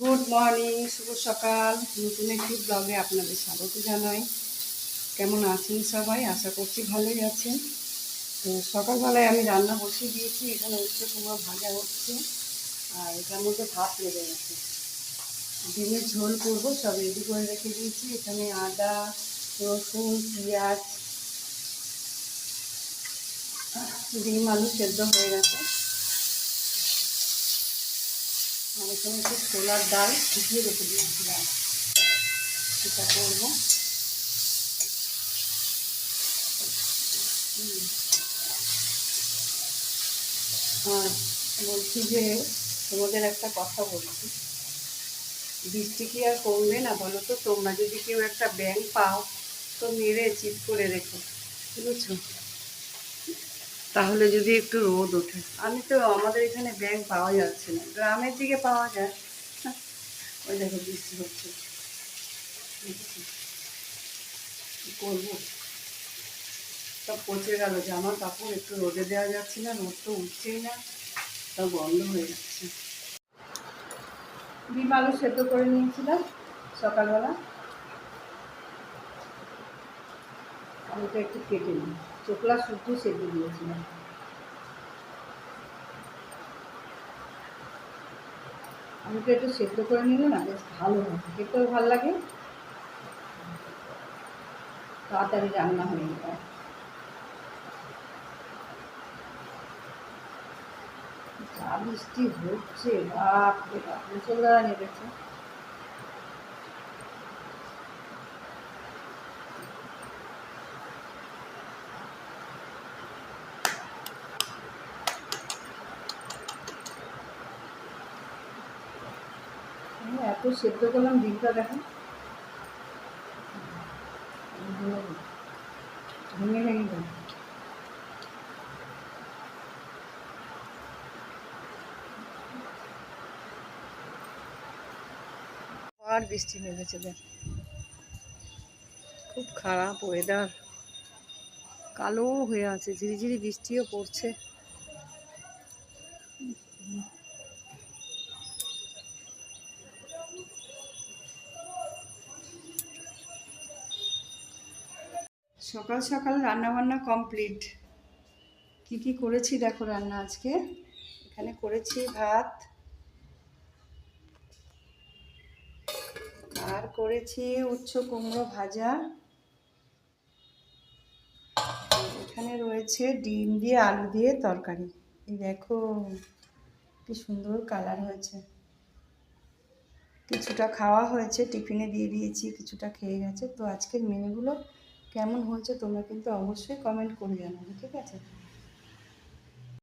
Good morning শুভ সকাল। নতুন একটি ব্লগে আপনাদের স্বাগত জানাই। কেমন আছেন সবাই? আশা করছি ভালোই আছেন। তো সকালবেলায় আমি রান্না বসিয়ে দিয়েছি। এখানে উচ্ছে কুমড়ো ভাজা হচ্ছে। আর এটার মধ্যে ভাত লেগে গেছে। ডিমের ঝোল করব, সব রেডি করে রেখে দিয়েছি। এখানে আদা, রসুন, পেঁয়াজ, ডিম, আলু সেদ্ধ হয়ে গেছে। আর এখানে একটু ছোলার ডাল ফুটিয়ে রেখে দিয়েছিলাম। সেটা করব। আর বলছি যে তোমাদের একটা কথা বলছি। বৃষ্টি কি আর কমবে না বলো তো? তোমরা যদি কেউ একটা ব্যাংক পাও, তো মেরে চিট করে রেখো। বুঝছ? তাহলে যদি একটু রোদ ওঠে। আমি তো আমাদের এখানে ব্যাংক পাওয়া যাচ্ছে না। গ্রামের দিকে পাওয়া যায়। ওই দেখো বৃষ্টি হচ্ছে। কি করব? সব পচে গেল। জামা কাপড় একটু রোদে দেওয়া যাচ্ছে না, রোদ তো উঠছেই না। সব বন্ধ হয়ে যাচ্ছে। ডিম আলু সেদ্ধ করে নিয়েছিলাম সকালবেলা। আলুটা একটু কেটে নিই। চোখলা শুদ্ধ সেদ্ধ দিয়েছিলাম। আলুটা একটু সেদ্ধ করে নিলে না বেশ ভালো হয়, খেতেও ভালো লাগে। তাড়াতাড়ি রান্না হয়ে যায় যা বৃষ্টি হচ্ছে বাপ রে বাপ, মুসলধারা নেমেছে। এত সেদ্ধ করলাম, ডিমটা দেখো ভেঙে ভেঙে গেল। আর বৃষ্টি নেমেছে, দেখ। খুব খারাপ ওয়েদার কালো হয়ে আছে, ঝিরিঝিরি বৃষ্টিও পড়ছে। সকাল সকাল রান্না বান্না কমপ্লিট কি কি করেছি দেখো রান্না আজকে? এখানে করেছি ভাত। আর করেছি উচ্চ কুমড়ো ভাজা। এখানে রয়েছে ডিম দিয়ে আলু দিয়ে তরকারি। দেখো, কি সুন্দর কালার হয়েছে। কিছুটা খাওয়া হয়েছে, টিফিনে দিয়ে দিয়েছি, কিছুটা খেয়ে গেছে। তো আজকের মেনুগুলো কেমন হয়েছে তোমরা কিন্তু অবশ্যই কমেন্ট করে জানাবে ঠিক আছে?